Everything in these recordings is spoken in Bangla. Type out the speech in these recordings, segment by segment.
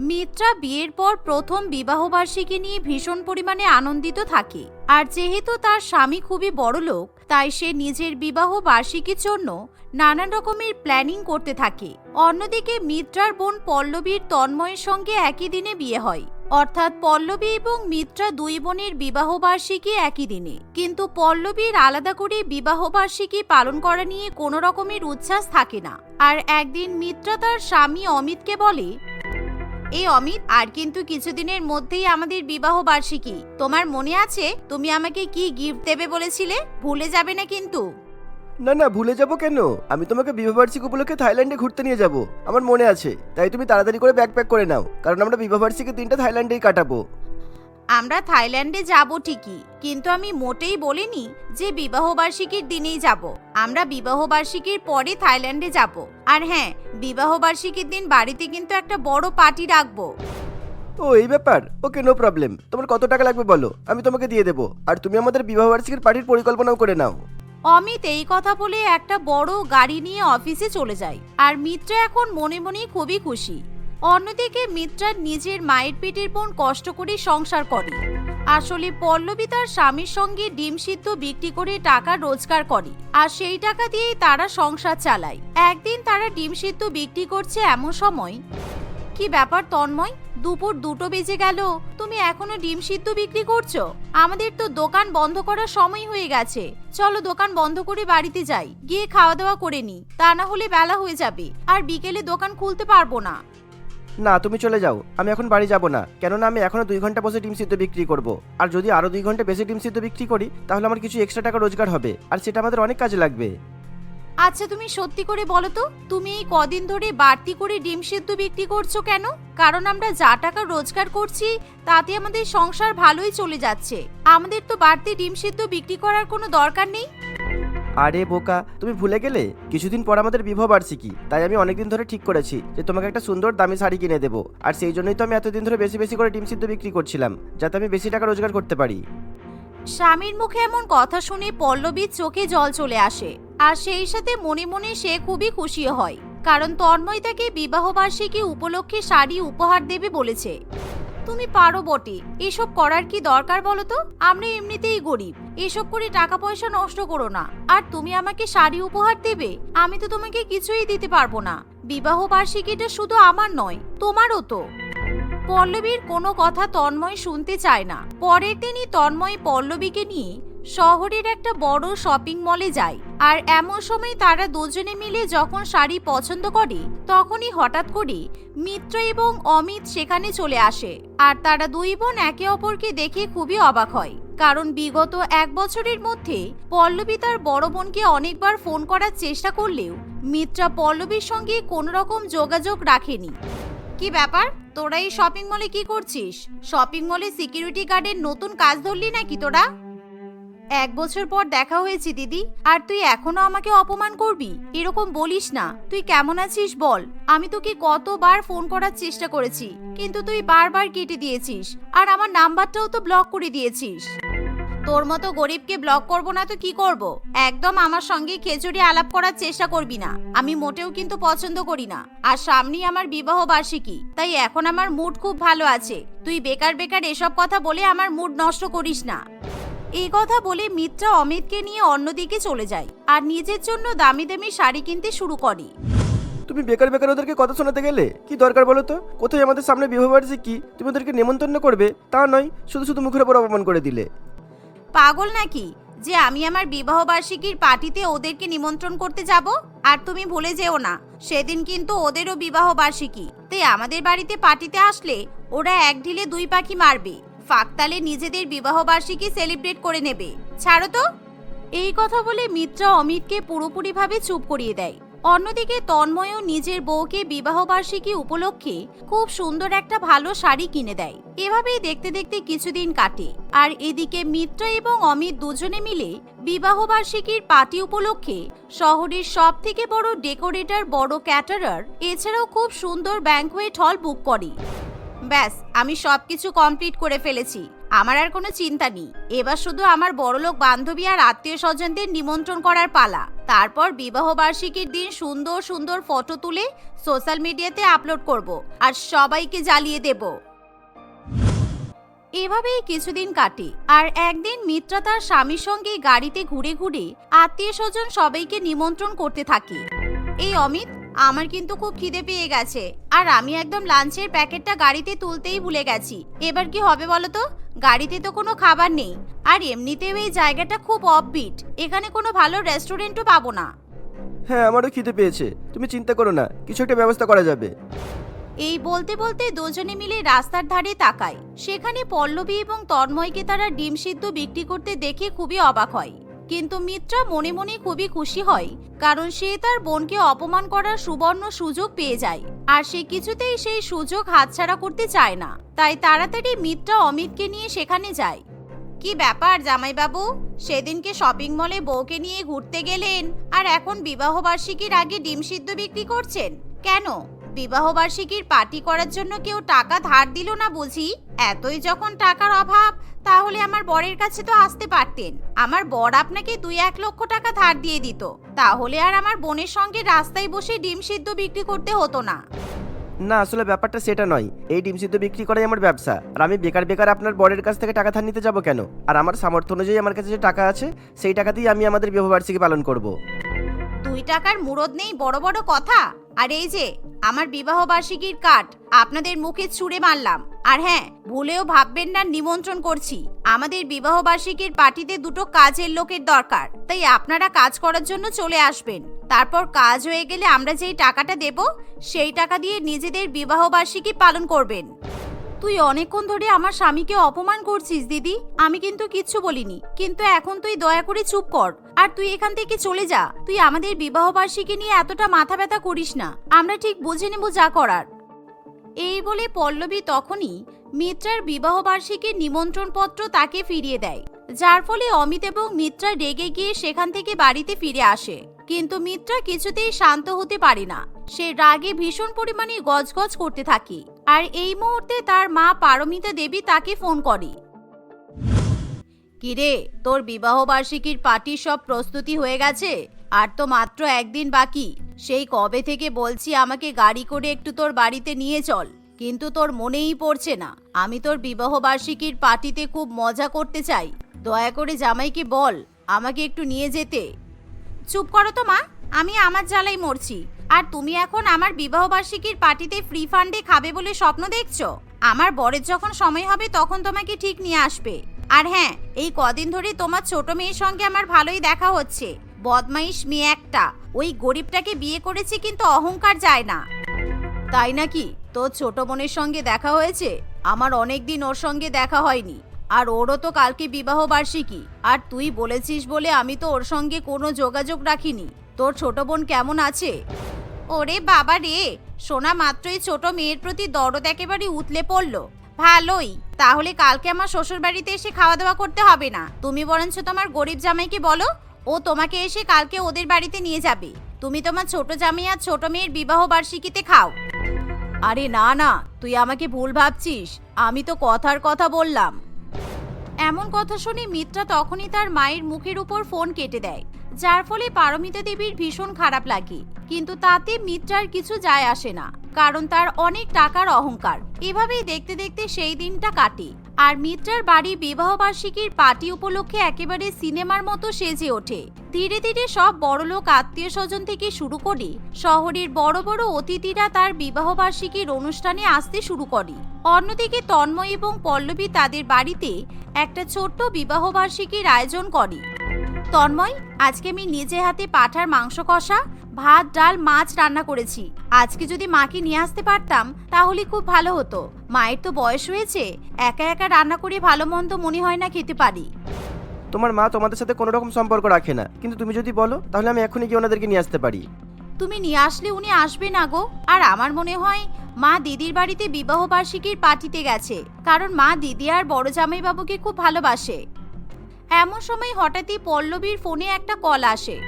মিত্রা বিয়ের পর প্রথম বিবাহবার্ষিকী নিয়ে ভীষণ পরিমাণে আনন্দিত থাকে। আর যেহেতু তার স্বামী খুবই বড় লোক, তাই সে নিজের বিবাহ বার্ষিকীর জন্য নানান রকমের প্ল্যানিং করতে থাকে। অন্যদিকে মিত্রার বোন পল্লবীর তন্ময়ের সঙ্গে একই দিনে বিয়ে হয়। অর্থাৎ পল্লবী এবং মিত্রা দুই বোনের বিবাহবার্ষিকী একই দিনে। কিন্তু পল্লবীর আলাদা করে বিবাহবার্ষিকী পালন করা নিয়ে কোনো রকমের উচ্ছ্বাস থাকে না। আর একদিন মিত্রা তার স্বামী অমিতকে বলে এই অমিত, আর কিন্তু কিছুদিনের মধ্যেই আমাদের বিবাহ বার্ষিকী। তোমার মনে আছে তুমি আমাকে কি গিফট দেবে বলেছিলে? ভুলে যাবে না কিন্তু। না না, ভুলে যাব কেন? আমি তোমাকে বিবাহবার্ষিক উপলক্ষে থাইল্যান্ডে ঘুরতে নিয়ে যাব। আমার মনে আছে। তাই তুমি তাড়াতাড়ি করে ব্যাগ প্যাক করে নাও। কারণ আমরা বিবাহবার্ষিকীর দিনটা থাইল্যান্ডেই কাটাবো। আমরা থাইল্যান্ডে যাব ঠিকই কিন্তু আমি মোটেই বলিনি যে বিবাহ বার্ষিকীর দিনেই যাব। আমরা বিবাহ বার্ষিকীর পরে থাইল্যান্ডে যাব। আর হ্যাঁ বিবাহ বার্ষিকীর দিন বাড়িতে কিন্তু একটা বড় পার্টি রাখব। ও এই ব্যাপার? ওকে নো প্রবলেম তোমার কত টাকা লাগবে বলো? আমি তোমাকে দিয়ে দেবো। আর তুমি আমাদের বিবাহবার্ষিকীর পার্টির পরিকল্পনাও করে নাও। অমিত এই কথা বলে একটা বড় গাড়ি নিয়ে অফিসে চলে যায়। আর মিত্র এখন মনে মনেই খুবই খুশি। অন্যদিকে মিত্রা নিজের মায়ের পেটের বোন কষ্ট করে সংসার করে। আসলে পল্লবী তার স্বামীর সঙ্গে ডিম সিদ্ধ বিক্রি করে টাকা রোজগার করে, আর সেই টাকা দিয়েই তারা সংসার চালায়। একদিন তারা ডিম সিদ্ধ বিক্রি করছে এমন সময়, কি ব্যাপার তন্ময়? দুপুর দুটো বেজে গেল, তুমি এখনও ডিম সিদ্ধ বিক্রি করছ? আমাদের তো দোকান বন্ধ করার সময় হয়ে গেছে। চলো দোকান বন্ধ করে বাড়িতে যাই, গিয়ে খাওয়া দাওয়া করে নি তা না হলে বেলা হয়ে যাবে, আর বিকেলে দোকান খুলতে পারব না। না, তুমি চলে যাও। আমি এখন বাড়ি যাব না। কেননা আমি এখনও দুই ঘণ্টা বসে ডিম সিদ্ধ বিক্রি করব। আর যদি আরও দুই ঘণ্টা বেশি ডিম সিদ্ধ বিক্রি করি, তাহলে আমার কিছু এক্সট্রা টাকা রোজগার হবে। আর সেটা আমাদের অনেক কাজে লাগবে। আচ্ছা তুমি সত্যি করে বলো তো, তুমি এই কদিন ধরে বাড়তি করে ডিম সিদ্ধ বিক্রি করছ কেন? কারণ আমরা যা টাকা রোজগার করছি, তাতে আমাদের সংসার ভালোই চলে যাচ্ছে। আমাদের তো বাড়তি ডিম সিদ্ধ বিক্রি করার কোনো দরকার নেই। আরে বোকা, তুমি ভুলে গেলে? কিছুদিন পর আমাদের বিবাহ বার্ষিকী। তাই আমি অনেকদিন ধরে ঠিক করেছি যে তোমাকে একটা সুন্দর দামি শাড়ি কিনে দেবো। আর সেই জন্যই তো আমি এতদিন ধরে বেশি বেশি করে ডিম সিদ্ধ বিক্রি করছিলাম, যাতে আমি বেশি টাকা রোজগার করতে পারি। স্বামীর মুখে এমন কথা শুনে পল্লবীর চোখে জল চলে আসে, আর সেই সাথে মনে মনে সে খুবই খুশি হয়, কারণ তন্ময় তাকে বিবাহবার্ষিকী উপলক্ষে শাড়ি উপহার দেবে বলেছে। তুমি পারো বটে, এসব করার কি দরকার বলো তো? আমরা এমনিতেই গরিব। এসব করে টাকা পয়সা নষ্ট করো না। আর তুমি আমাকে শাড়ি উপহার দেবে, আমি তো তোমাকে কিছুই দিতে পারব না। বিবাহ বার্ষিকীটা শুধু আমার নয়, তোমারও তো। পল্লবীর কোনো কথা তন্ময় শুনতে চায় না। পরের দিনই তন্ময় পল্লবীকে নিয়ে শহরের একটা বড় শপিং মলে যায়। আর এমন সময় তারা দুজনে মিলে যখন শাড়ি পছন্দ করে, তখনই হঠাৎ করে মিত্র এবং অমিত সেখানে চলে আসে। আর তারা দুই বোন একে অপরকে দেখে খুবই অবাক হয়। কারণ বিগত এক বছরের মধ্যে পল্লবী তার বড় বোনকে অনেকবার ফোন করার চেষ্টা করলেও মিত্রা পল্লবীর সঙ্গে কোনো রকম যোগাযোগ রাখেনি। কি ব্যাপার? তোরা এই শপিং মলে কি করছিস? শপিং মলে সিকিউরিটি গার্ডের নতুন কাজ ধরলি নাকি তোরা? এক বছর পর দেখা হয়েছে, দিদি। আর তুই এখনও আমাকে অপমান করবি? এরকম বলিস না। তুই কেমন আছিস বল? আমি তোকে কতবার ফোন করার চেষ্টা করেছি, কিন্তু তুই বারবার কেটে দিয়েছিস। আর আমার নাম্বারটাও তো ব্লক করে দিয়েছিস। তোর মতো গরিবকে ব্লক করব না তো কি করব? একদম আমার সঙ্গে খেচুড়ি আলাপ করার চেষ্টা করবি না। আমি মোটেও কিন্তু পছন্দ করি না। আর সামনেই আমার বিবাহ বার্ষিকী, তাই এখন আমার মুড খুব ভালো আছে। তুই বেকার বেকার এসব কথা বলে আমার মুড নষ্ট করিস না। এই কথা বলে মিত্রা অমিতকে নিয়ে অন্যদিকে চলে যায় আর নিজের জন্য দামি দামি শাড়ি কিনতে শুরু করে। তুমি বেকার বেকার ওদেরকে কথা শোনাতে গেলে কি দরকার বলো তো? কোথায় আমাদের সামনে বিবাহ বার্ষিকী তুমি ওদেরকে নেমন্তন্ন করবে? তা নয় শুধু শুধু মুখের ওপর অপমান করে দিলে। পাগল নাকি? যে আমি আমার বিবাহ বার্ষিকীর পার্টিতে ওদেরকে নিমন্ত্রণ করতে যাব? আর তুমি ভুলে যেও না সেদিন কিন্তু ওদেরও বিবাহ বার্ষিকী। তাই আমাদের বাড়িতে পার্টিতে আসলে ওরা এক ঢিলে দুই পাখি মারবে। ফাঁকতালে নিজেদের বিবাহ বার্ষিকী সেলিব্রেট করে নেবে। ছাড়ো তো। এই কথা বলে মিত্রা অমিতকে পুরোপুরিভাবে চুপ করিয়ে দেয়। অন্যদিকে তন্ময়ও নিজের বউকে বিবাহবার্ষিকী উপলক্ষে খুব সুন্দর একটা ভালো শাড়ি কিনে দেয়। এভাবেই দেখতে দেখতে কিছুদিন কাটে। আর এদিকে মিত্র এবং অমিত দুজনে মিলে বিবাহবার্ষিকীর পার্টি উপলক্ষে শহরের সব থেকে বড় ডেকোরেটর বড় ক্যাটারার, এছাড়াও খুব সুন্দর ব্যাংকোয়েট হল বুক করে। ব্যাস, আমি সবকিছু কমপ্লিট করে ফেলেছি। আমার আর কোনো চিন্তা নেই। এবার শুধু আমার বড়লোক বান্ধবী আর আত্মীয় স্বজনদের নিমন্ত্রণ করার পালা। তারপর বিবাহ বার্ষিকীর দিন সুন্দর সুন্দর ফটো তুলে সোশ্যাল মিডিয়াতে আপলোড করব আর সবাইকে জ্বালিয়ে দেব। এভাবেই কিছুদিন কাটে আর একদিন মিত্রা তার স্বামীর সঙ্গে গাড়িতে ঘুরে ঘুরে আত্মীয় স্বজন সবাইকে নিমন্ত্রণ করতে থাকে। এই অমিত আমার কিন্তু খুব খিদে পেয়ে গেছে। আর আমি একদম লাঞ্চের প্যাকেটটা গাড়িতে তুলতেই ভুলে গেছি। এবার কি হবে বলো তো? গাড়িতে তো কোনো খাবার নেই। আর এমনিতেও এই জায়গাটা খুব অফবিট এখানে কোনো ভালো রেস্টুরেন্টও পাবো না। হ্যাঁ আমারও খিদে পেয়েছে। তুমি চিন্তা করো না কিছু একটা ব্যবস্থা করা যাবে। এই বলতে বলতে দুজনে মিলে রাস্তার ধারে তাকায় সেখানে পল্লবী এবং তন্ময়কে তারা ডিম সিদ্ধ বিক্রি করতে দেখে খুবই অবাক হয়। কিন্তু মিত্রা মনে মনে খুবই খুশি হয়, কারণ সে তার বোনকে অপমান করার সুবর্ণ সুযোগ পেয়ে যায়, আর সে কিছুতেই সেই সুযোগ হাতছাড়া করতে চায় না। তাই তাড়াতাড়ি মিত্রা অমিতকে নিয়ে সেখানে যায়। কি ব্যাপার জামাইবাবু? সেদিনকে শপিং মলে বউকে নিয়ে ঘুরতে গেলেন, আর এখন বিবাহ বার্ষিকীর আগে ডিম সিদ্ধ বিক্রি করছেন? কেন? বিবাহ বার্ষিকীর পার্টি করার জন্য কেউ টাকা ধার দিল না বুঝি? এতই যখন টাকার অভাব তাহলে আমার বরের কাছে তো আসতে পারতেন। আমার বর আপনাকে দুই এক লক্ষ টাকা ধার দিয়ে দিত। তাহলে আর আমার বোনের সঙ্গে রাস্তায় বসে ডিম সিদ্ধ বিক্রি করতে হতো না। না আসলে ব্যাপারটা সেটা নয়। এই ডিম সিদ্ধ বিক্রি করাই আমার ব্যবসা। আর আমি বেকার বেকার আপনার বরের কাছ থেকে টাকা ধার নিতে যাব কেন? আর আমার সামর্থ্য অনুযায়ী আমার কাছে যে টাকা আছে সেই টাকা দিয়ে আমি আমাদের বিবাহবার্ষিকী পালন করব। দুই টাকার মুরদ নেই বড় বড় কথা। আর এই যে, আমার বিবাহ বার্ষিকীর কার্ড, আপনাদের মুখে ছুঁড়ে মারলাম। আর হ্যাঁ ভুলেও ভাববেন না, নিমন্ত্রণ করছি। আমাদের বিবাহ বার্ষিকীর পার্টিতে দুটো কাজের লোকের দরকার। তাই আপনারা কাজ করার জন্য চলে আসবেন। তারপর কাজ হয়ে গেলে আমরা যেই টাকাটা দেব, সেই টাকা দিয়ে নিজেদের বিবাহ বার্ষিকী পালন করবেন। তুই অনেকক্ষণ ধরে আমার স্বামীকে অপমান করছিস, দিদি। আমি কিন্তু কিচ্ছু বলিনি। কিন্তু এখন তুই দয়া করে চুপ কর। আর তুই এখান থেকে চলে যা। তুই আমাদের বিবাহ বার্ষিকী নিয়ে এতটা মাথা ব্যথা করিস না। আমরা ঠিক বুঝে নেব যা করার। এই বলে পল্লবী তখনই মিত্রার বিবাহ বার্ষিকীর নিমন্ত্রণ পত্র তাকে ফিরিয়ে দেয়। যার ফলে অমিত এবং মিত্রা রেগে গিয়ে সেখান থেকে বাড়িতে ফিরে আসে। কিন্তু মিত্রা কিছুতেই শান্ত হতে পারে না। সে রাগে ভীষণ পরিমাণে গজগজ করতে থাকে। আর এই মুহূর্তে তার মা পারমিতা দেবী তাকে ফোন করে। কিরে তোর বিবাহ বার্ষিকীর পার্টির সব প্রস্তুতি হয়ে গেছে? আর তো মাত্র একদিন বাকি। সেই কবে থেকে বলছি আমাকে গাড়ি করে একটু তোর বাড়িতে নিয়ে চল। কিন্তু তোর মনেই পড়ছে না। আমি তোর বিবাহ বার্ষিকীর পার্টিতে খুব মজা করতে চাই। দয়া করে জামাইকে বল, আমাকে একটু নিয়ে যেতে। চুপ করো তো মা, আমি আমার জ্বালাই মরছি। আর তুমি এখন আমার বিবাহ বার্ষিকীর পার্টিতে ফ্রি ফান্ডে খাবে বলে স্বপ্ন দেখছ? আমার বরের যখন সময় হবে তখন তোমাকে ঠিক নিয়ে আসবে। আর হ্যাঁ এই কদিন ধরে তোমার ছোট মেয়ের সঙ্গে আমার ভালোই দেখা হচ্ছে। বদমাইশ মেয়ে একটা। ওই গরিবটাকে বিয়ে করেছে কিন্তু অহংকার যায় না। তাই নাকি? তোর ছোট বোনের সঙ্গে দেখা হয়েছে? আমার অনেক দিন ওর সঙ্গে দেখা হয়নি। আর ওরও তো কালকে বিবাহ বার্ষিকী। আর তুই বলেছিস বলে আমি তো ওর সঙ্গে কোনো যোগাযোগ রাখিনি। তোর ছোট বোন কেমন আছে? ওরে বাবা রে! সোনা মাত্রই ছোট মেয়ের প্রতি দরদ একেবারে উতলে পড়ল। ভালোই। তাহলে কালকে আমার শ্বশুর বাড়িতে এসে খাওয়া দাওয়া করতে হবে না। তুমি বরঞ্চ তোমার গরিব জামাইকে বলো, ও তোমাকে এসে কালকে ওদের বাড়িতে নিয়ে যাবে। তুমি তোমার ছোট জামাই আর ছোট মেয়ের বিবাহ বার্ষিকীতে খাও। আরে না না, তুই আমাকে ভুল ভাবছিস। আমি তো কথার কথা বললাম। এমন কথা শুনে মিত্রা তখনই তার মায়ের মুখের উপর ফোন কেটে দেয়। যার ফলে পারমিতা দেবীর ভীষণ খারাপ লাগে। কিন্তু তাতে মিত্রার কিছু যায় আসে না। কারণ তার অনেক টাকার অহংকার। এভাবেই দেখতে দেখতে সেই দিনটা কাটে। আর মিত্রার বাড়ি বিবাহ বার্ষিকীর পার্টি উপলক্ষে একেবারে সিনেমার মতো সেজে ওঠে। ধীরে ধীরে সব বড়লোক আত্মীয় স্বজন থেকে শুরু করে শহরের বড় বড় অতিথিরা তার বিবাহ বার্ষিকীর অনুষ্ঠানে আসতে শুরু করে। অন্যদিকে তন্ময় এবং পল্লবী তাদের বাড়িতে একটা ছোট্ট বিবাহ বার্ষিকীর আয়োজন করে। তন্ময় আজকে আমি নিজে হাতে পাঠার মাংস কষা ভাত ডাল মাছ রান্না করেছি। আজকে যদি মাকে নিয়ে আসতে পারতাম তাহলে খুব ভালো হতো। মায়ের তো বয়স হয়েছে একা একা রান্না করে ভালো মন্দ মনে হয় না খেতে পারি। তোমার মা তোমাদের সাথে কোনো রকম সম্পর্ক রাখে না। কিন্তু তুমি যদি বলো তাহলে আমি এখনই গিয়ে ওনাদেরকে নিয়ে আসতে পারি। তুমি নিয়ে আসলে উনি আসবে না গো। আর আমার মনে হয় মা দিদির বাড়িতে বিবাহ বার্ষিকীর পার্টিতে গেছে। কারণ মা দিদি আর বড় জামাইবাবুকে খুব ভালোবাসে। এমন সময় হঠাৎই পল্লবীর ফোনে একটা কল আসে।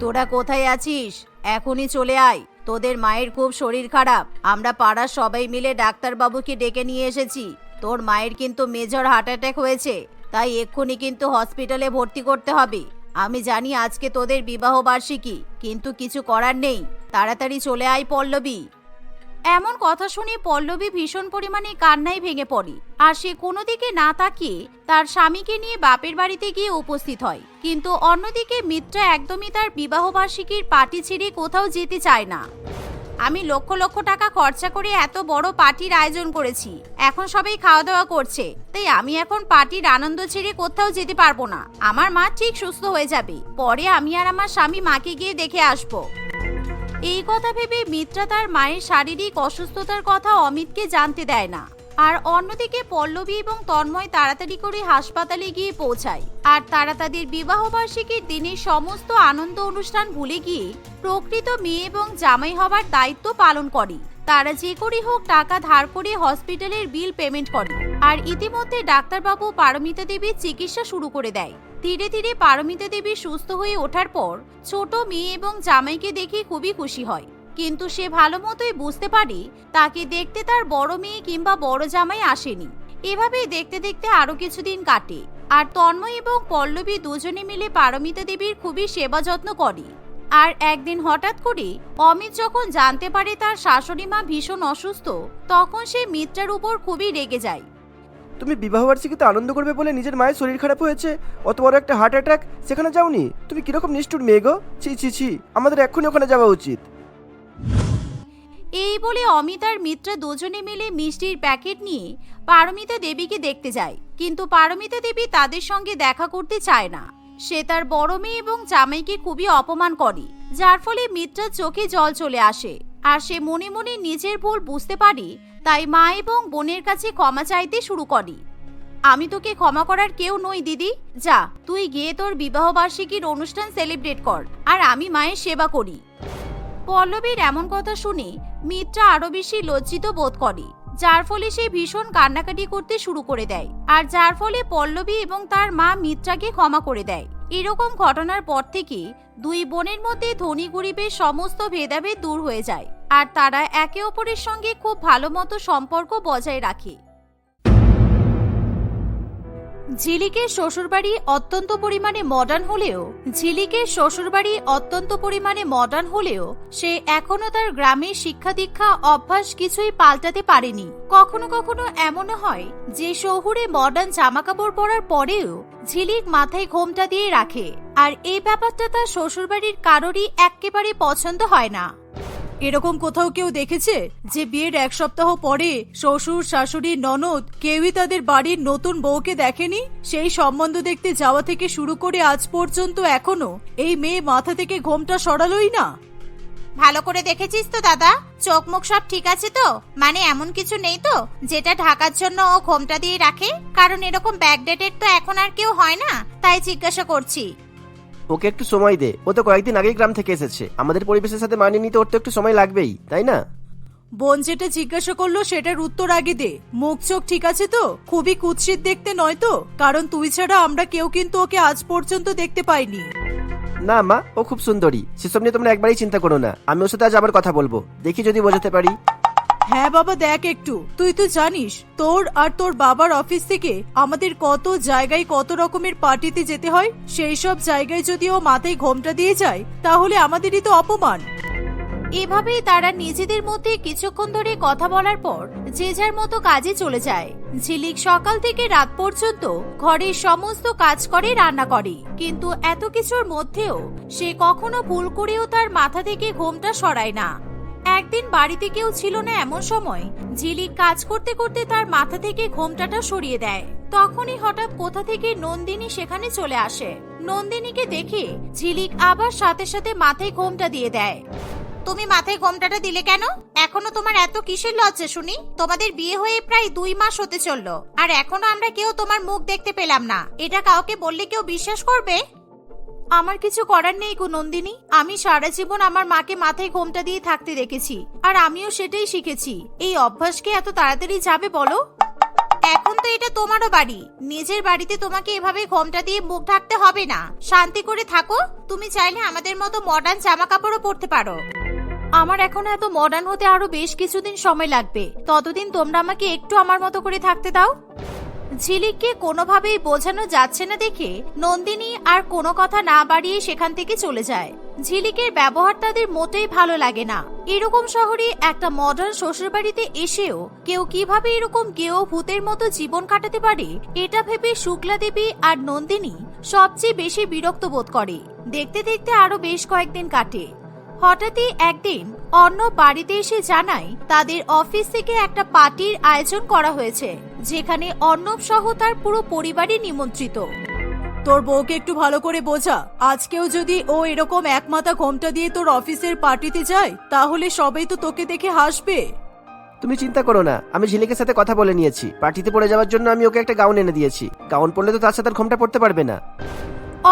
তোরা কোথায় আছিস? এখনই চলে আয়। তোদের মায়ের খুব শরীর খারাপ। আমরা পাড়ার সবাই মিলে ডাক্তারবাবুকে ডেকে নিয়ে এসেছি। তোর মায়ের কিন্তু মেজর হার্ট অ্যাটাক হয়েছে। তাই এক্ষুনি কিন্তু হসপিটালে ভর্তি করতে হবে। আমি জানি আজকে তোদের বিবাহ বার্ষিকী কিন্তু কিছু করার নেই। তাড়াতাড়ি চলে আয় পল্লবী। এমন কথা শুনে পল্লবী ভীষণ পরিমাণে কান্নায় ভেঙে পড়ে। আর সে কোনো দিকে না তাকিয়ে তার স্বামীকে নিয়ে বাপের বাড়িতে গিয়ে উপস্থিত হয়। কিন্তু অন্যদিকে মিত্রা একদমই তার বিবাহবার্ষিকীর পার্টি ছেড়ে কোথাও যেতে চায় না। আমি লক্ষ লক্ষ টাকা খরচা করে এত বড় পার্টির আয়োজন করেছি। এখন সবাই খাওয়া দাওয়া করছে। তাই আমি এখন পার্টির আনন্দ ছেড়ে কোথাও যেতে পারব না। আমার মা ঠিক সুস্থ হয়ে যাবে। পরে আমি আর আমার স্বামী মাকে গিয়ে দেখে আসব। এই কথা ভেবে মিত্রা তার মায়ের শারীরিক অসুস্থতার কথা অমিতকে জানতে দেয় না। আর অন্যদিকে পল্লবী এবং তন্ময় তাড়াতাড়ি করে হাসপাতালে গিয়ে পৌঁছায়। আর তারা তাদের বিবাহ বার্ষিকীর দিনে সমস্ত আনন্দ অনুষ্ঠান ভুলে গিয়ে প্রকৃত মেয়ে এবং জামাই হবার দায়িত্ব পালন করে। তারা যে করে হোক টাকা ধার করে হসপিটালের বিল পেমেন্ট করে। আর ইতিমধ্যে ডাক্তারবাবু পারমিতা দেবীর চিকিৎসা শুরু করে দেয়। ধীরে ধীরে পারমিতা দেবী সুস্থ হয়ে ওঠার পর ছোট মেয়ে এবং জামাইকে দেখে খুবই খুশি হয়। কিন্তু সে ভালো মতোই বুঝতে পারে তাকে দেখতে তার বড় মেয়ে কিংবা বড় জামাই আসেনি। এভাবেই দেখতে দেখতে আরও কিছুদিন কাটে আর তন্ময় এবং পল্লবী দুজনে মিলে পারমিতা দেবীর খুবই সেবা যত্ন করে। আর একদিন হঠাৎ করে অমিত যখন জানতে পারে তার শাশুড়ি মা ভীষণ অসুস্থ, তখন সে মিত্রার উপর খুবই রেগে যায়। তুমি বিবাহবার্ষিকীতে আনন্দ করবে বলে নিজের মায়ের শরীর খারাপ হয়েছে? অত বড় একটা হার্ট অ্যাটাক সেখানে যাওনি? তুমি কীরকম নিষ্ঠুর মেয়ে গো? ছি ছি ছি, আমাদের এক্ষুনি ওখানে যাওয়া উচিত। এই বলে অমিত আর মিত্রা দুজনে মিলে মিষ্টির প্যাকেট নিয়ে পারমিতা দেবীকে দেখতে যায়। কিন্তু পারমিতা দেবী তাদের সঙ্গে দেখা করতে চায় না। সে তার বড় মেয়ে এবং জামাইকে খুবই অপমান করে, যার ফলে মিত্রার চোখে জল চলে আসে। আর সে মনে মনে নিজের ভুল বুঝতে পারে তাই মা এবং বোনের কাছে ক্ষমা চাইতে শুরু করে। আমি তোকে ক্ষমা করার কেউ নই, দিদি। যা, তুই গিয়ে তোর বিবাহ বার্ষিকীর অনুষ্ঠান সেলিব্রেট কর, আর আমি মায়ের সেবা করি। পল্লবীর এমন কথা শুনে মিত্রা আরও বেশি লজ্জিত বোধ করে, যার ফলে সে ভীষণ কান্নাকাটি করতে শুরু করে দেয়, আর যার ফলে পল্লবী এবং তার মা মিত্রাকে ক্ষমা করে দেয়। এরকম ঘটনার পর থেকে দুই বোনের মধ্যে ধনী গরিবের সমস্ত ভেদাভেদ দূর হয়ে যায়। আর তারা একে অপরের সঙ্গে খুব ভালো মতো সম্পর্ক বজায় রাখে। ঝিলিকের শ্বশুরবাড়ি অত্যন্ত পরিমাণে মডার্ন হলেও ঝিলিকের শ্বশুরবাড়ি অত্যন্ত পরিমাণে মডার্ন হলেও, সে এখনও তার গ্রামের শিক্ষা দীক্ষা অভ্যাস কিছুই পাল্টাতে পারেনি। কখনো কখনো এমনও হয় যে শহুরে মডার্ন জামাকাপড় পরার পরেও ঝিলিক মাথায় ঘোমটা দিয়ে রাখে, আর এই ব্যাপারটা তার শ্বশুরবাড়ির কারোরই একেবারে পছন্দ হয় না। এরকম কোথাও কেউ দেখেছে যে বিয়ের এক সপ্তাহ পরে শ্বশুর, শাশুড়ি, ননদ কেউই তাদের বাড়ির নতুন বউকে দেখেনি? সেই সম্বন্ধ দেখতে যাওয়া থেকে শুরু করে আজ পর্যন্ত এখনও এই মেয়ে মাথা থেকে ঘোমটা সরালোই না। ভালো করে দেখেছিস তো দাদা? চোখ মুখ সব ঠিক আছে তো? মানে এমন কিছু নেই তো, যেটা ঢাকার জন্য ও ঘোমটা দিয়ে রাখে? কারণ এরকম ব্যাকডেটেড তো এখন আর কেউ হয় না, তাই জিজ্ঞাসা করছি। ওকে একটু সময় দে। ও তো কয়েকদিন আগেই গ্রাম থেকে এসেছে। আমাদের পরিবেশের সাথে মানিয়ে নিতে ওর তো একটু সময় লাগবেই তাই না? বোন যেটা জিজ্ঞাসা করল সেটার উত্তর আগে দে। মুখ চোখ ঠিক আছে তো? খুবই কুৎসিত দেখতে নয় তো? কারণ তুই ছাড়া আমরা কেউ কিন্তু ওকে আজ পর্যন্ত দেখতে পাইনি। না মা ও খুব সুন্দরী। সেসব নিয়ে তোমরা একবারই চিন্তা করো না। আমি ওর সাথে আজ আবার কথা বলব। দেখি যদি বোঝাতে পারি। হ্যাঁ বাবা, দেখ একটু। তুই তো জানিস, তোর আর তোর বাবার অফিস থেকে আমাদের কত জায়গায় কত রকমের পার্টিতে যেতে হয়? সেই সব জায়গায় যদি ও মাথায় ঘোমটা দিয়ে যায়, তাহলে আমাদেরই তো অপমান। এভাবেই তারা নিজেদের মধ্যে কিছুক্ষণ ধরে কথা বলার পর যে যার মতো কাজে চলে যায়। ঝিলিক সকাল থেকে রাত পর্যন্ত ঘরের সমস্ত কাজ করে, রান্না করে। কিন্তু এত কিছুর মধ্যেও সে কখনো ভুল করেও তার মাথা থেকে ঘোমটা সরায় না। একদিন বাড়িতে কেউ ছিল না এমন সময়। ঝিলিক কাজ করতে করতে তার মাথা থেকে ঘোমটাটা সরিয়ে দেয়। তখনই হঠাৎ কোথা থেকে নন্দিনী সেখানে চলে আসে। নন্দিনীকে দেখে ঝিলিক আবার সাথে সাথে মাথায় ঘোমটা দিয়ে দেয়। তুমি মাথায় ঘোমটাটা দিলে কেন? এখনও তোমার এত কিসের লজ্জা শুনি? তোমাদের বিয়ে হয়ে প্রায় দুই মাস হতে চলল। আর এখনও আমরা কেউ তোমার মুখ দেখতে পেলাম না। এটা কাউকে বললে কেউ বিশ্বাস করবে? আমার কিছু করার নেই গো নন্দিনী। আমি সারা জীবন আমার মাকে মাথায় ঘোমটা দিয়ে থাকতে দেখেছি, আর আমিও সেটাই শিখেছি। এই অভ্যাসকে এত তাড়াতাড়ি যাবে বলো? এখন তো এটা তোমারও বাড়ি। নিজের বাড়িতে তোমাকে এভাবে ঘোমটা দিয়ে মুখ ঢাকতে হবে না। শান্তি করে থাকো। তুমি চাইলে আমাদের মতো মডার্ন জামা কাপড়ও পরতে পারো। আমার এখন এত মডার্ন হতে আরও বেশ কিছুদিন সময় লাগবে। ততদিন তোমরা আমাকে একটু আমার মতো করে থাকতে দাও। ঝিলিককে কোনোভাবেই বোঝানো যাচ্ছে না দেখে নন্দিনী আর কোনো কথা না বাড়িয়ে সেখান থেকে চলে যায়। ঝিলিকের ব্যবহার তাদের মোটেই ভালো লাগে না। এরকম শহরে একটা মডার্ন শ্বশুরবাড়িতে এসেও কেউ কীভাবে এরকম কেউ ভূতের মতো জীবন কাটাতে পারে, এটা ভেবে শুক্লা দেবী আর নন্দিনী সবচেয়ে বেশি বিরক্ত বোধ করে। দেখতে দেখতে আরও বেশ কয়েকদিন কাটে। হঠাৎই একদিন অন্য বাড়িতে এসে জানায় তাদের অফিস থেকে একটা পার্টির আয়োজন করা হয়েছে। যেখানে অর্ণব সহ তার পুরো পরিবারই নিমন্ত্রিত। তোর বউকে একটু ভালো করে বোঝা। আজকেও যদি ও এরকম এক মাথা ঘোমটা দিয়ে তোর অফিসের পার্টিতে যায় তাহলে সবাই তো তোকে দেখে হাসবে। তুমি চিন্তা করো না আমি ঝিলিকের সাথে কথা বলে নিয়েছি। পার্টিতে পড়ে যাওয়ার জন্য আমি ওকে একটা গাউন এনে দিয়েছি। গাউন পড়লে তো তার সাথে আর ঘোমটা পড়তে পারবে না।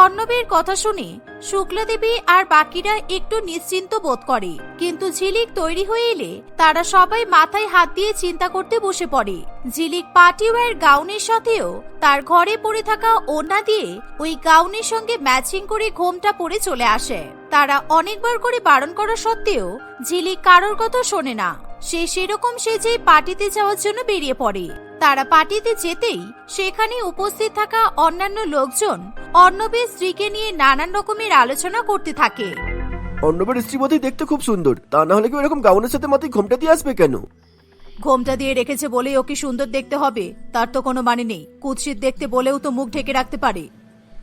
অর্ণবের কথা শুনে শুক্লা দেবী আর বাকিরা একটু নিশ্চিন্ত বোধ করে। কিন্তু ঝিলিক তৈরি হয়ে এলে তারা সবাই মাথায় হাত দিয়ে চিন্তা করতে বসে পড়ে। ঝিলিক পার্টি ওয়্যার গাউনের সাথেও তার ঘরে পড়ে থাকা ওড়না দিয়ে ওই গাউনের সঙ্গে ম্যাচিং করে ঘোমটা পরে চলে আসে। তারা অনেকবার করে বারণ করা সত্ত্বেও ঝিলিক কারোর কথা শোনে না। সে সেরকম সেজেই পার্টিতে যাওয়ার জন্য বেরিয়ে পড়ে। তারা পার্টিতে যেতেই সেখানে উপস্থিত থাকা অন্যান্য লোকজন অর্ণবের স্ত্রীকে নিয়ে নানান রকমের আলোচনা করতে থাকে। অন্নবের স্ত্রীমতি দেখতে খুব সুন্দর। তা না হলে কি এরকম গাউনের সাথে মাথায় ঘোমটা দিয়ে আসবে কেন? ঘোমটা দিয়ে রেখেছে বলেই ওকে সুন্দর দেখতে হবে। তার তো কোনো মানে নেই। কুৎসিত দেখতে বলেও তো মুখ ঢেকে রাখতে পারে।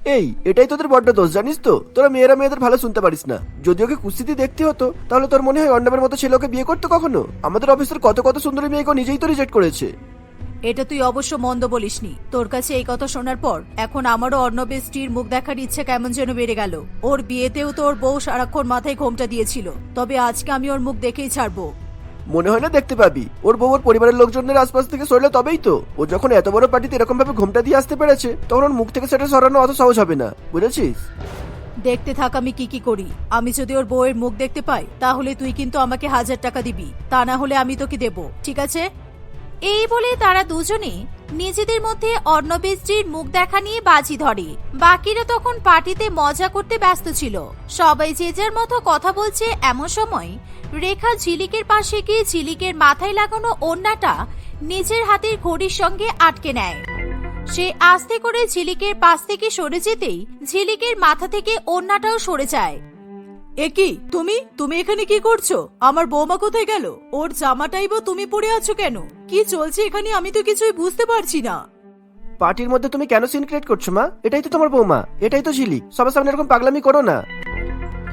এই এটাই তোদের বড্ড দোষ জানিস তো? তোরা মেয়েরা মেয়েদের ভালো শুনতে পারিস না। যদি ওকে কুস্তিতে দেখতে হতো তাহলে তোর মনে হয় অন্নবের মতো ছেলে ওকে বিয়ে করতো কখনো? আমাদের অফিসের কত কত সুন্দরী মেয়েকে নিজেই তো রিজেক্ট করেছে। এটা তুই অবশ্য মন্দ বলিসনি। তোর কাছে এই কথা শোনার পর এখন আমারও অর্ণবের স্ত্রীর মুখ দেখার ইচ্ছে কেমন যেন বেড়ে গেল। ওর বিয়েতেও তো ওর বউ সারাক্ষণ মাথায় ঘোমটা দিয়েছিল। তবে আজকে আমি ওর মুখ দেখেই ছাড়বো। মনে হয় না দেখতে পাবি। ওর বউ ওর পরিবারের লোকজনের আশপাশ থেকে সরলে তবেই তো। ও যখন এত বড় পার্টিতে এরকম ভাবে ঘোমটা দিয়ে আসতে পেরেছে তখন ওর মুখ থেকে সেটা সরানো অত সহজ হবে না। বুঝেছিস? দেখতে থাক আমি কি কি করি। আমি যদি ওর বউয়ের মুখ দেখতে পাই তাহলে তুই কিন্তু আমাকে হাজার টাকা দিবি। তা না হলে আমি তোকে দেব। ঠিক আছে? এই বলে তারা দুজনে নিজেদের মধ্যে অর্ণবের মুখ দেখা নিয়ে বাজি ধরে। বাকিরা তখন পার্টিতে মজা করতে ব্যস্ত ছিল। সবাই যে যার মতো কথা বলছে এমন সময় রেখা ঝিলিকের পাশে গিয়ে ঝিলিকের মাথায় লাগানো ওড়নাটা নিজের হাতের ঘড়ির সঙ্গে আটকে নেয়। সে আস্তে করে ঝিলিকের পাশ থেকে সরে যেতেই ঝিলিকের মাথা থেকে ওড়নাটাও সরে যায়। এ কি? তুমি? তুমি এখানে কি করছ? আমার বৌমা কোথায় গেল? ওর জামাটাই বা তুমি পরে আছো কেন? কি চলছে এখানে আমি তো কিছুই বুঝতে পারছি না। পার্টির মধ্যে তুমি কেন সিন ক্রিয়েট করছ মা? এটাই তো তোমার বৌমা। এটাই তো ঝিলিক সবার সামনে এরকম পাগলামি করো না।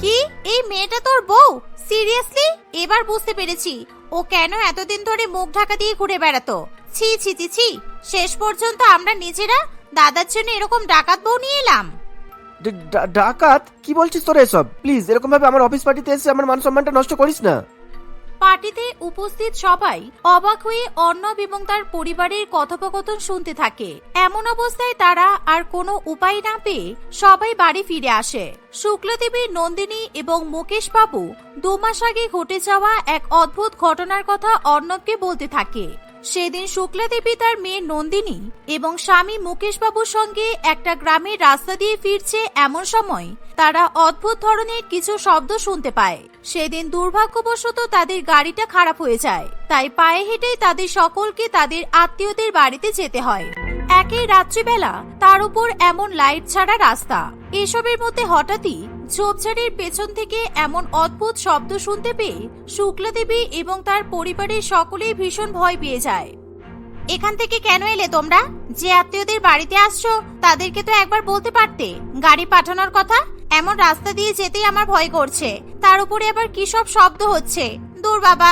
কি? এই মেয়েটা তোর বউ? সিরিয়াসলি? এবার বুঝতে পেরেছি। ও কেন এতদিন ধরে মুখ ঢাকা দিয়ে ঘুরে বেড়াতো? ছি ছি ছি ছি। শেষ পর্যন্ত আমরা নিজেরা দাদার জন্য এরকম ডাকাত বউ নিয়ে এলাম। ডাকাত? কি বলছিস তোরা এসব? প্লিজ এরকম ভাবে আমার অফিস পার্টিতে এসে আমার মান সম্মানটা নষ্ট করিস না। পার্টিতে উপস্থিত সবাই অবাক হয়ে অর্ণব এবং তার পরিবারের কথোপকথন শুনতে থাকে। এমন অবস্থায় তারা আর কোনো উপায় না পেয়ে সবাই বাড়ি ফিরে আসে। শুক্লদেবী, নন্দিনী এবং মুকেশ বাবু দু মাস আগে ঘটে যাওয়া এক অদ্ভুত ঘটনার কথা অর্ণবকে বলতে থাকে। সেদিন শুক্লাদেবী তার মেয়ে নন্দিনী এবং স্বামী মুকেশ বাবুর সঙ্গে একটা গ্রামের রাস্তা দিয়ে ফিরছে এমন সময় তারা অদ্ভুত ধরনের কিছু শব্দ শুনতে পায়। সেদিন দুর্ভাগ্যবশত তাদের গাড়িটা খারাপ হয়ে যায়, তাই পায়ে হেঁটেই তাদের সকলকে তাদের আত্মীয়দের বাড়িতে যেতে হয়। একই রাত্রিবেলা তার উপর এমন লাইট ছাড়া রাস্তা। এসবের মধ্যে হঠাৎই ঝোপঝাড়ের পেছন থেকে এমন অদ্ভুত শব্দ শুনতে পেয়ে শুক্লা দেবী এবং তার পরিবারের সকলেই ভীষণ ভয় পেয়ে যায়। এখান থেকে কেন এলে তোমরা? যে আত্মীয়দের বাড়িতে আসছো, তাদেরকে তো একবার বলতে পারতে। গাড়ি পাঠানোর কথা? এমন রাস্তা দিয়ে যেতেই আমার ভয় করছে। তার উপরে আবার কি সব শব্দ হচ্ছে? দূর বাবা।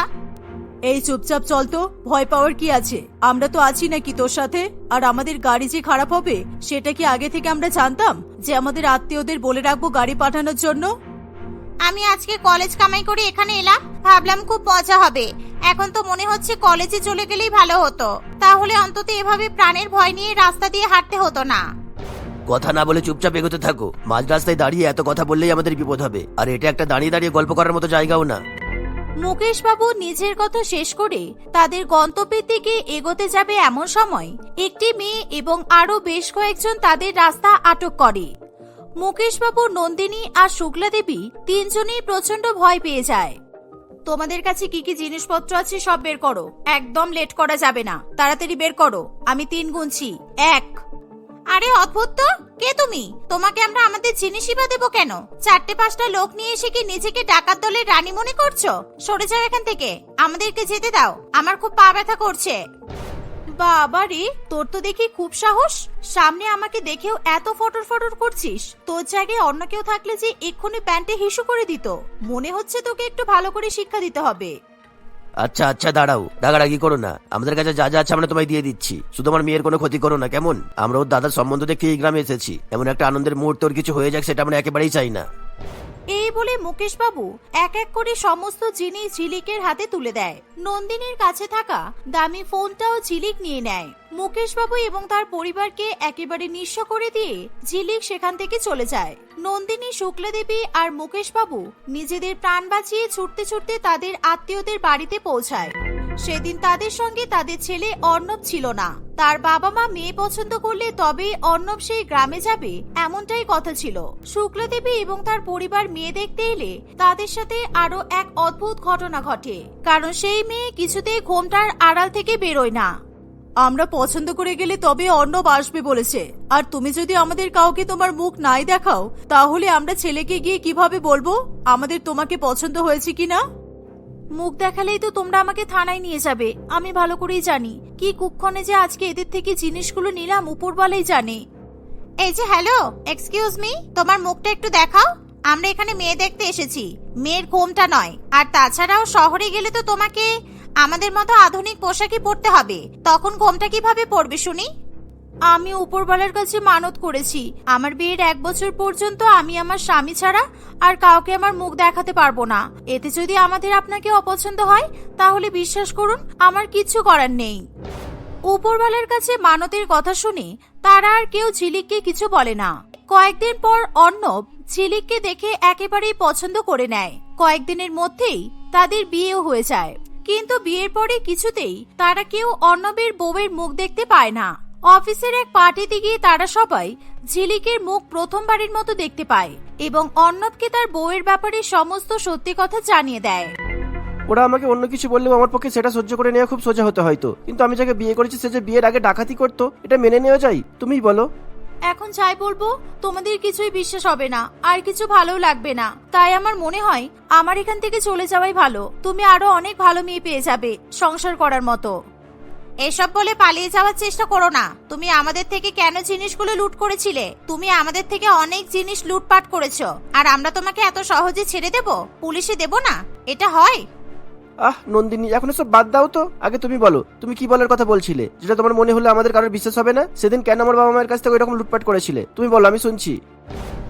এই চুপচাপ চল তো ভয় পাওয়ার কি আছে? আমরা তো আছি নাকি তোর সাথে? আর আমাদের গাড়ি যে খারাপ হবে সেটা কি আগে থেকে আমরা জানতাম যে আমাদের আত্মীয়দের বলে রাখব গাড়ি পাঠানোর জন্য? আমি আজকে কলেজ কামাই করে এখানে এলাম ভাবলাম খুব মজা হবে। এখন তো মনে হচ্ছে কলেজে চলে গেলেই ভালো হতো। তাহলে অন্তত এভাবে প্রাণের ভয় নিয়ে রাস্তা দিয়ে হাঁটতে হতো না। কথা না বলে চুপচাপ এগোতে থাকো। মাঝ রাস্তায় দাঁড়িয়ে এত কথা বললেই আমাদের বিপদ হবে। আর এটা একটা দাঁড়িয়ে দাঁড়িয়ে গল্প করার মতো জায়গাও না। মুকেশ বাবু নিজের কথা শেষ করে তাদের গন্তব্যের দিকে এগোতে যাবে এমন সময় একটি মেয়ে এবং আরও বেশ কয়েকজন তাদের রাস্তা আটক করে। মুকেশ বাবু নন্দিনী আর শুক্লা দেবী তিনজনেই প্রচণ্ড ভয় পেয়ে যায়। তোমাদের কাছে কি কি জিনিসপত্র আছে সব বের করো। একদম লেট করা যাবে না। তাড়াতাড়ি বের করো। আমি তিন গুনছি। এক আরে অদ্ভুত তো। কে তুমি? তোমাকে আমরা আমাদের জিনিসই বা দেবো কেন? চারটে পাঁচটা লোক নিয়ে এসে কি নিজেকে ডাকাত দলের রানী মনে করছ? সরে যাও এখান থেকে। আমাদেরকে যেতে দাও। আমার খুব পা ব্যথা করছে। বাবা রে তোর তো দেখি খুব সাহস। সামনে আমাকে দেখেও এত ফটর ফটর করছিস। তোর জায়গায় অন্য কেউ থাকলে যে এক্ষুনি প্যান্টে হিসু করে দিত। মনে হচ্ছে তোকে একটু ভালো করে শিক্ষা দিতে হবে। আচ্ছা আচ্ছা দাঁড়াও। রাগারাগি করো না। আমাদের কাছে যা যা আছে আমরা তোমায় দিয়ে দিচ্ছি। শুধু আমার মেয়ের কোনো ক্ষতি করো না, কেমন? আমরা ওর দাদার সম্বন্ধ দেখতে এই গ্রামে এসেছি। এমন একটা আনন্দের মুহূর্ত ওর কিছু হয়ে যাক, সেটা আমরা একেবারেই চাই না। এই বলে মুকেশ বাবু এক এক করে সমস্ত জিনিস ঝিলিকের হাতে তুলে দেয়। নন্দিনীর কাছে থাকা দামি ফোনটাও ঝিলিক নিয়ে নেয়। মুকেশ বাবু এবং তার পরিবারকে একেবারে নিঃস্ব করে দিয়ে ঝিলিক সেখান থেকে চলে যায়। নন্দিনী শুক্লা দেবী আর মুকেশ বাবু নিজেদের প্রাণ বাঁচিয়ে ছুটতে ছুটতে তাদের আত্মীয়দের বাড়িতে পৌঁছায়। সেদিন তাদের সঙ্গে তাদের ছেলে অর্ণব ছিল না। তার বাবা মা মেয়ে পছন্দ করলে তবেই অর্ণব সেই গ্রামে যাবে, এমনটাই কথা ছিল। শুক্লা দেবী এবং তার পরিবার মেয়ে দেখতে এলে তাদের সাথে আরও এক অদ্ভুত ঘটনা ঘটে। কারণ সেই মেয়ে কিছুতেই ঘোমটার আড়াল থেকে বেরোয় না। আমরা পছন্দ করে গেলে তবে অর্ণব আসবে বলেছে। আর তুমি যদি আমাদের কাউকে তোমার মুখ নাই দেখাও তাহলে আমরা ছেলেকে গিয়ে কীভাবে বলব? আমাদের তোমাকে পছন্দ হয়েছে কিনা? মুখ দেখালেই তো তোমরা আমাকে থানায় নিয়ে যাবে। আমি ভালো করেই জানি। কি কুক্ষণে যে আজকে এদের থেকে জিনিসগুলো নিলাম উপরবালাই জানে। এই যে হ্যালো এক্সকিউজ মি তোমার মুখটা একটু দেখাও। আমরা এখানে মেয়ে দেখতে এসেছি। মেয়ের ঘোমটা নয়। আর তাছাড়াও শহরে গেলে তো তোমাকে আমাদের মতো আধুনিক পোশাকই পরতে হবে। তখন ঘোমটা কীভাবে পরবে, শুনি? আমি উপরবালার কাছে মানত করেছি। আমার বিয়ের এক বছর পর্যন্ত আমি আমার স্বামী ছাড়া আর কাউকে আমার মুখ দেখাতে পারব না। এতে যদি আমাদের আপনাকে অপছন্দ হয়, তাহলে বিশ্বাস করুন, আমার কিচ্ছু করার নেই। উপরবালার কাছে মানতের কথা শুনে তারা আর কেউ ঝিলিককে কিছু বলে না। কয়েকদিন পর অর্ণব ঝিলিককে দেখে একেবারেই পছন্দ করে নেয়। কয়েকদিনের মধ্যেই তাদের বিয়েও হয়ে যায়। কিন্তু বিয়ের পরে কিছুতেই তারা কেউ অর্ণবের বউয়ের মুখ দেখতে পায় না। অফিসের এক পার্টিতে গিয়ে তারা সবাই ঝিলিকের মুখ প্রথমবারের মতো দেখতে পায় এবং অর্ণবকে তার বউয়ের ব্যাপারে সমস্ত সত্যি কথা জানিয়ে দেয়। ওরা আমাকে অন্য কিছু বললেও আমার পক্ষে সেটা সহ্য করে নেওয়া খুব সোজা হতে হয়তো। কিন্তু আমি যাকে বিয়ে করেছি, সে যে বিয়ের আগে ডাকাতি করতো, এটা মেনে নেওয়া যায়? তুমি বলো। এখন যাই বলব, তোমাদের কিছুই বিশ্বাস হবে না, আর কিছু ভালোও লাগবে না। তাই আমার মনে হয়, আমার এখান থেকে চলে যাওয়াই ভালো। তুমি আরও অনেক ভালো মেয়ে পেয়ে যাবে, সংসার করার মতো। এসব বলে পালিয়ে যাওয়ার চেষ্টা করো না। তুমি আমাদের থেকে কেন জিনিসগুলো লুট করেছিলে? তুমি আমাদের থেকে অনেক জিনিস লুটপাট করেছ। আর আমরা তোমাকে এত সহজে ছেড়ে দেব? পুলিশে দেব না? এটা হয়? আহ, নন্দিনী, এখন সব বাদ দাও তো। আগে তুমি বলো, তুমি কি বলার কথা বলছিলে? যেটা তোমার মনে হলো আমাদের কারোর বিশ্বাস হবে না? সেদিন কেন আমার বাবা মায়ের কাছ থেকে ওইরকম লুটপাট করেছিলে? তুমি বলো, আমি শুনছি।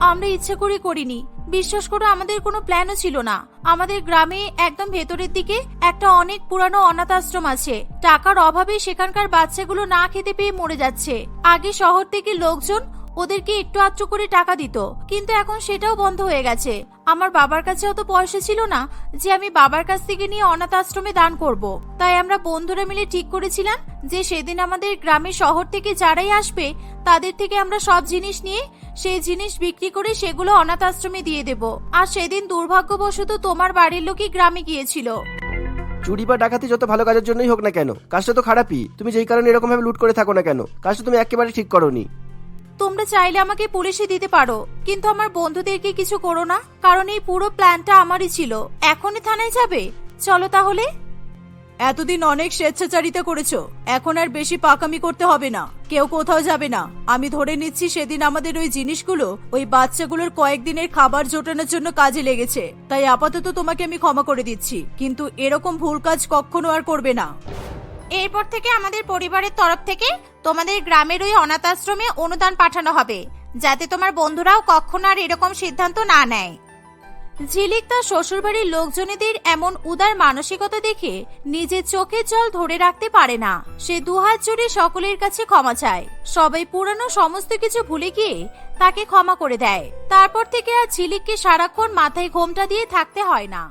আমরা ইচ্ছে করে করিনি। বিশ্বাস করো, আমাদের কোনো প্ল্যানও ছিল না। আমাদের গ্রামে একদম ভেতরের দিকে একটা অনেক পুরানো অনাথ আশ্রম আছে। টাকার অভাবে সেখানকার বাচ্চাগুলো না খেতে পেয়ে মরে যাচ্ছে। আগে শহর থেকে লোকজন ওদেরকে একটু আধটু করে টাকা দিত, কিন্তু এখন সেটাও বন্ধ হয়ে গেছে। আমার বাবার কাছে অত পয়সা ছিল না যে আমি বাবার কাছ থেকে নিয়ে অনাথ আশ্রমে দান করব। তাই আমরা বন্ধুরা মিলে ঠিক করেছিলাম যে সেদিন আমাদের গ্রামের শহর থেকে যারাই আসবে, তাদের থেকে আমরা সব জিনিস নিয়ে সেই জিনিস বিক্রি করে সেগুলো অনাথ আশ্রমে দিয়ে দেব। আর সেদিন দুর্ভাগ্যবশত তোমার বাড়ির লোকই গ্রামে গিয়েছিল। চুরি বা ডাকাতি যত ভালো কাজের জন্যই হোক না কেন, কাজটা তো খারাপই। তুমি যেই কারণে এরকম ভাবে লুট করে থাকো না কেন, কাজটা তুমি একেবারে ঠিক করোনি। তোমরা চাইলে আমাকে পুলিশে দিতে পারো, কিন্তু আমার বন্ধুদেরকে কিছু করো না, কারণ এই পুরো প্ল্যানটা আমারই ছিল। এখনই থানায় যাবে? চলো তাহলে। এতদিন অনেক স্বেচ্ছাচারিতা করেছ, এখন আর বেশি পাকামি করতে হবে না। কেউ কোথাও যাবে না। আমি ধরে নিচ্ছি সেদিন আমাদের ওই জিনিসগুলো, ওই বাচ্চাগুলোর কয়েকদিনের খাবার জোটানোর জন্য কাজে লেগেছে। তাই আপাতত তোমাকে আমি ক্ষমা করে দিচ্ছি, কিন্তু এরকম ভুল কাজ কখনো আর করবে না। এরপর থেকে আমাদের পরিবারের তরফ থেকে তোমাদের গ্রামের ওই অনাথ আশ্রমে অনুদান পাঠানো হবে, যাতে তোমার বন্ধুরাও কখনো আর এরকম সিদ্ধান্ত না নেয়। ঝিলিক তার শ্বশুরবাড়ির লোকজনেদের এমন উদার মানসিকতা দেখে নিজের চোখের জল ধরে রাখতে পারে না। সে দুহাত জুড়ে সকলের কাছে ক্ষমা চায়। সবাই পুরানো সমস্ত কিছু ভুলে গিয়ে তাকে ক্ষমা করে দেয়। তারপর থেকে আর ঝিলিককে সারাক্ষণ মাথায় ঘোমটা দিয়ে থাকতে হয় না।